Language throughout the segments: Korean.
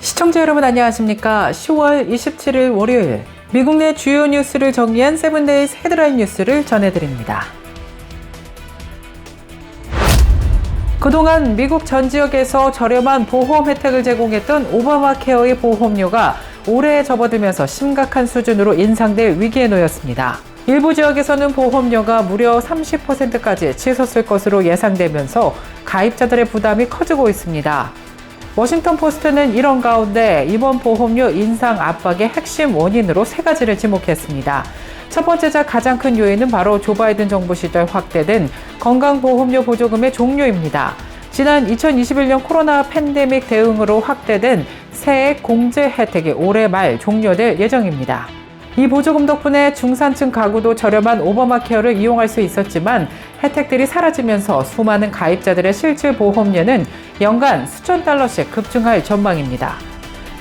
시청자 여러분 안녕하십니까? 10월 27일 월요일 미국 내 주요 뉴스를 정리한 세븐데이즈 헤드라인 뉴스를 전해드립니다. 그동안 미국 전 지역에서 저렴한 보험 혜택을 제공했던 오바마 케어의 보험료가 올해에 접어들면서 심각한 수준으로 인상될 위기에 놓였습니다. 일부 지역에서는 보험료가 무려 30%까지 치솟을 것으로 예상되면서 가입자들의 부담이 커지고 있습니다. 워싱턴 포스트는 이런 가운데 이번 보험료 인상 압박의 핵심 원인으로 세 가지를 지목했습니다. 첫 번째자 가장 큰 요인은 바로 조 바이든 정부 시절 확대된 건강보험료 보조금의 종료입니다. 지난 2021년 코로나 팬데믹 대응으로 확대된 세액 공제 혜택이 올해 말 종료될 예정입니다. 이 보조금 덕분에 중산층 가구도 저렴한 오바마 케어를 이용할 수 있었지만 혜택들이 사라지면서 수많은 가입자들의 실질 보험료는 연간 수천 달러씩 급증할 전망입니다.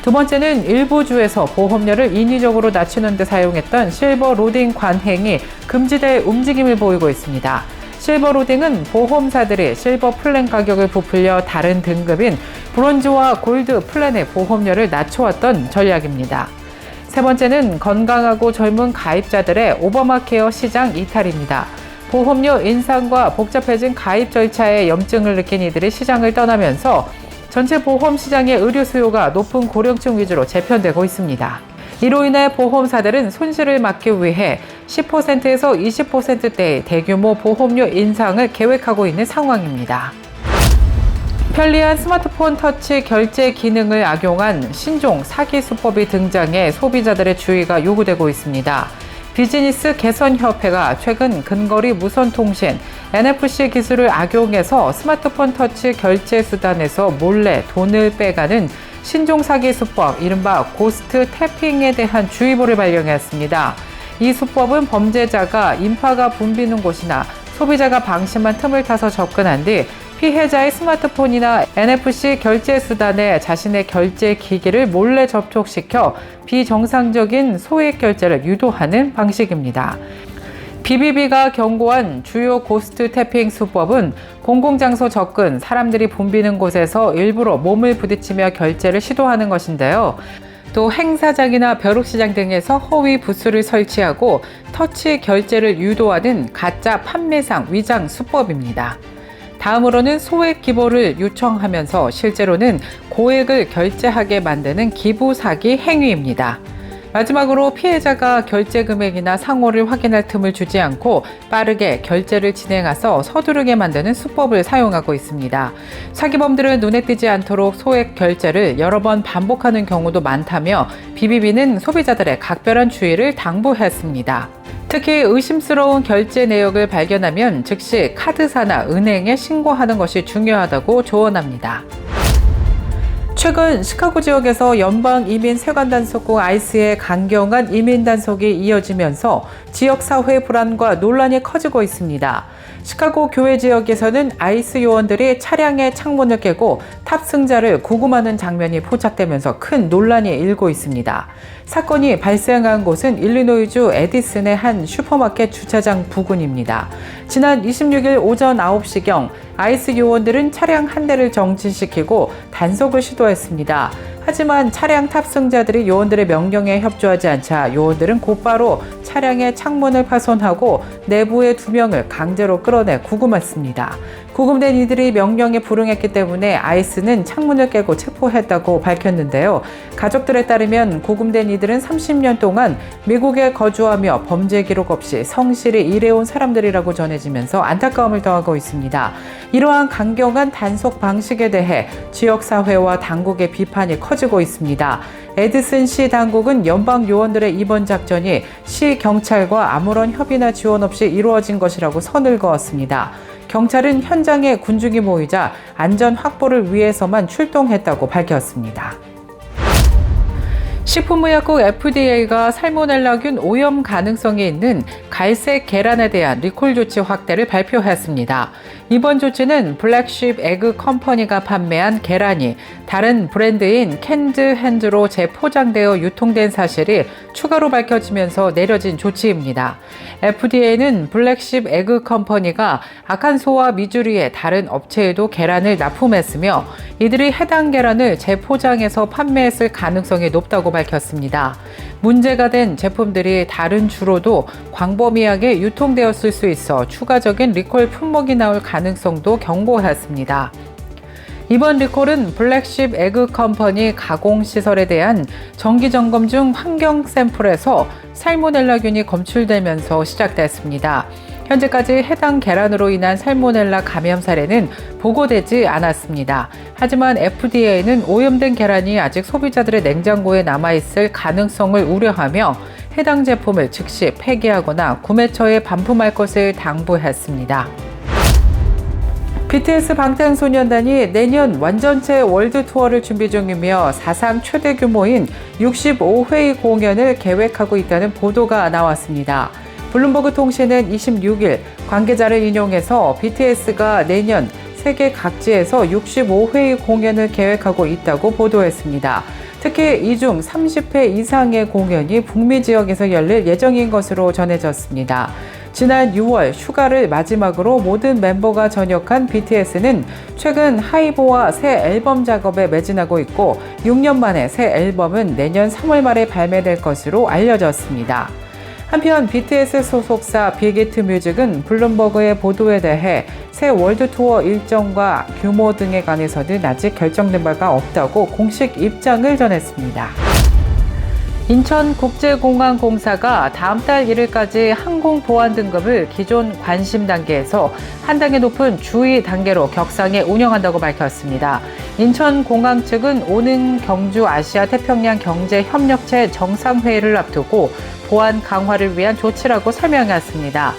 두 번째는 일부 주에서 보험료를 인위적으로 낮추는 데 사용했던 실버 로딩 관행이 금지될 움직임을 보이고 있습니다. 실버 로딩은 보험사들이 실버 플랜 가격을 부풀려 다른 등급인 브론즈와 골드 플랜의 보험료를 낮춰왔던 전략입니다. 세 번째는 건강하고 젊은 가입자들의 오바마 케어 시장 이탈입니다. 보험료 인상과 복잡해진 가입 절차에 염증을 느낀 이들이 시장을 떠나면서 전체 보험 시장의 의료 수요가 높은 고령층 위주로 재편되고 있습니다. 이로 인해 보험사들은 손실을 막기 위해 10%에서 20%대의 대규모 보험료 인상을 계획하고 있는 상황입니다. 편리한 스마트폰 터치 결제 기능을 악용한 신종 사기 수법이 등장해 소비자들의 주의가 요구되고 있습니다. 비즈니스 개선협회가 최근 근거리 무선통신 NFC 기술을 악용해서 스마트폰 터치 결제 수단에서 몰래 돈을 빼가는 신종 사기 수법, 이른바 고스트 태핑에 대한 주의보를 발령했습니다. 이 수법은 범죄자가 인파가 붐비는 곳이나 소비자가 방심한 틈을 타서 접근한 뒤 피해자의 스마트폰이나 NFC 결제 수단에 자신의 결제 기기를 몰래 접촉시켜 비정상적인 소액 결제를 유도하는 방식입니다. BBB가 경고한 주요 고스트 태핑 수법은 공공장소 접근, 사람들이 붐비는 곳에서 일부러 몸을 부딪히며 결제를 시도하는 것인데요. 또 행사장이나 벼룩시장 등에서 허위 부스를 설치하고 터치 결제를 유도하는 가짜 판매상 위장 수법입니다. 다음으로는 소액 기부를 요청하면서 실제로는 고액을 결제하게 만드는 기부 사기 행위입니다. 마지막으로 피해자가 결제 금액이나 상호를 확인할 틈을 주지 않고 빠르게 결제를 진행해서 서두르게 만드는 수법을 사용하고 있습니다. 사기범들은 눈에 띄지 않도록 소액 결제를 여러 번 반복하는 경우도 많다며 BBB는 소비자들의 각별한 주의를 당부했습니다. 특히 의심스러운 결제 내역을 발견하면 즉시 카드사나 은행에 신고하는 것이 중요하다고 조언합니다. 최근 시카고 지역에서 연방 이민 세관 단속국 아이스의 강경한 이민 단속이 이어지면서 지역 사회 불안과 논란이 커지고 있습니다. 시카고 교회 지역에서는 아이스 요원들이 차량의 창문을 깨고 탑승자를 구금하는 장면이 포착되면서 큰 논란이 일고 있습니다. 사건이 발생한 곳은 일리노이주 에디슨의 한 슈퍼마켓 주차장 부근입니다. 지난 26일 오전 9시경 아이스 요원들은 차량 한 대를 정진시키고 단속을 시도했습니다. 하지만 차량 탑승자들이 요원들의 명령에 협조하지 않자 요원들은 곧바로 차량의 창문을 파손하고 내부의 두 명을 강제로 끌어내 구금했습니다. 구금된 이들이 명령에 불응했기 때문에 아이스는 창문을 깨고 체포했다고 밝혔는데요. 가족들에 따르면 구금된 이들은 30년 동안 미국에 거주하며 범죄 기록 없이 성실히 일해온 사람들이라고 전해지면서 안타까움을 더하고 있습니다. 이러한 강경한 단속 방식에 대해 지역사회와 당국의 비판이 커지고 있습니다. 에드슨 시 당국은 연방 요원들의 이번 작전이 시 경찰과 아무런 협의나 지원 없이 이루어진 것이라고 선을 그었습니다. 경찰은 현장에 군중이 모이자 안전 확보를 위해서만 출동했다고 밝혔습니다. 식품의약국 FDA가 살모넬라균 오염 가능성이 있는 갈색 계란에 대한 리콜 조치 확대를 발표했습니다. 이번 조치는 블랙쉽 에그 컴퍼니가 판매한 계란이 다른 브랜드인 캔드 핸드로 재포장되어 유통된 사실이 추가로 밝혀지면서 내려진 조치입니다. FDA는 블랙십 에그 컴퍼니가 아칸소와 미주리의 다른 업체에도 계란을 납품했으며 이들이 해당 계란을 재포장해서 판매했을 가능성이 높다고 밝혔습니다. 문제가 된 제품들이 다른 주로도 광범위하게 유통되었을 수 있어 추가적인 리콜 품목이 나올 가능성도 경고했습니다. 이번 리콜은 블랙십 에그 컴퍼니 가공 시설에 대한 정기 점검 중 환경 샘플에서 살모넬라균이 검출되면서 시작됐습니다. 현재까지 해당 계란으로 인한 살모넬라 감염 사례는 보고되지 않았습니다. 하지만 FDA는 오염된 계란이 아직 소비자들의 냉장고에 남아있을 가능성을 우려하며 해당 제품을 즉시 폐기하거나 구매처에 반품할 것을 당부했습니다. BTS 방탄소년단이 내년 완전체 월드 투어를 준비 중이며 사상 최대 규모인 65회 공연을 계획하고 있다는 보도가 나왔습니다. 블룸버그 통신은 26일 관계자를 인용해서 BTS가 내년 세계 각지에서 65회 공연을 계획하고 있다고 보도했습니다. 특히 이 중 30회 이상의 공연이 북미 지역에서 열릴 예정인 것으로 전해졌습니다. 지난 6월 휴가를 마지막으로 모든 멤버가 전역한 BTS는 최근 하이보와 새 앨범 작업에 매진하고 있고 6년 만에 새 앨범은 내년 3월 말에 발매될 것으로 알려졌습니다. 한편 BTS 소속사 빅히트 뮤직은 블룸버그의 보도에 대해 새 월드 투어 일정과 규모 등에 관해서는 아직 결정된 바가 없다고 공식 입장을 전했습니다. 인천국제공항공사가 다음 달 1일까지 항공 보안 등급을 기존 관심 단계에서 한 단계 높은 주의 단계로 격상해 운영한다고 밝혔습니다. 인천공항 측은 오는 경주 아시아 태평양 경제협력체 정상회의를 앞두고 보안 강화를 위한 조치라고 설명했습니다.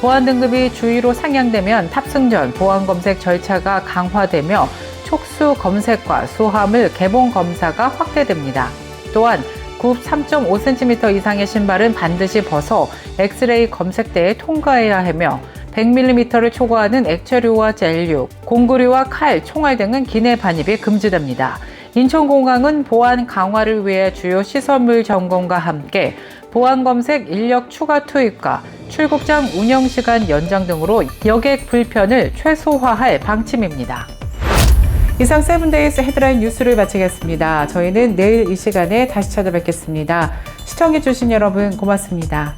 보안 등급이 주의로 상향되면 탑승 전 보안 검색 절차가 강화되며 촉수 검색과 수화물 개봉 검사가 확대됩니다. 또한 굽 3.5cm 이상의 신발은 반드시 벗어 엑스레이 검색대에 통과해야 하며 100mm를 초과하는 액체류와 젤류, 공구류와 칼, 총알 등은 기내 반입이 금지됩니다. 인천공항은 보안 강화를 위해 주요 시설물 점검과 함께 보안 검색 인력 추가 투입과 출국장 운영 시간 연장 등으로 여객 불편을 최소화할 방침입니다. 이상 세븐데이스 헤드라인 뉴스를 마치겠습니다. 저희는 내일 이 시간에 다시 찾아뵙겠습니다. 시청해주신 여러분 고맙습니다.